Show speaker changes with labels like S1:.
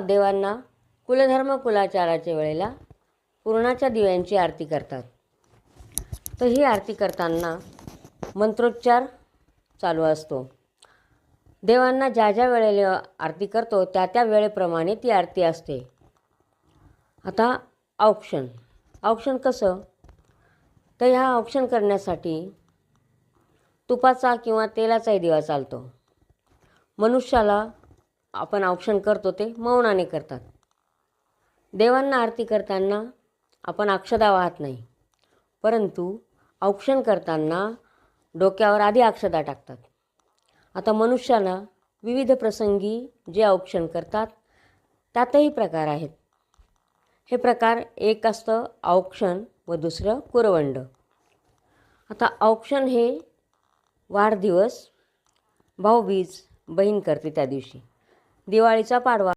S1: देवांना कुलधर्म कुलाचाराच्या वेळेला पूर्णाच्या दिव्यांची आरती करतात. तर ही आरती करताना मंत्रोच्चार चालू असतो. देवांना ज्या ज्या वेळेला आरती करतो त्या त्या वेळेप्रमाणे ती आरती असते. आता औक्षण. औक्षण कसं? तर ह्या औक्षण करण्यासाठी तुपाचा किंवा तेलाचाही दिवा चालतो. मनुष्याला आपण औक्षण करतो ते मौनाने करतात. देवांना आरती करताना आपण अक्षदा वाहत नाही. परंतु औक्षण करताना डोक्यावर आधी अक्षदा टाकतात. आता मनुष्याला विविध प्रसंगी जे औक्षण करतात त्यातही प्रकार आहेत. हे प्रकार एक असतं औक्षण व दुसरं कुरवंड. आता औक्षण हे वाढदिवस भाऊबीज बहीण करते त्या दिवशी. दिवाळीचा पाडवा.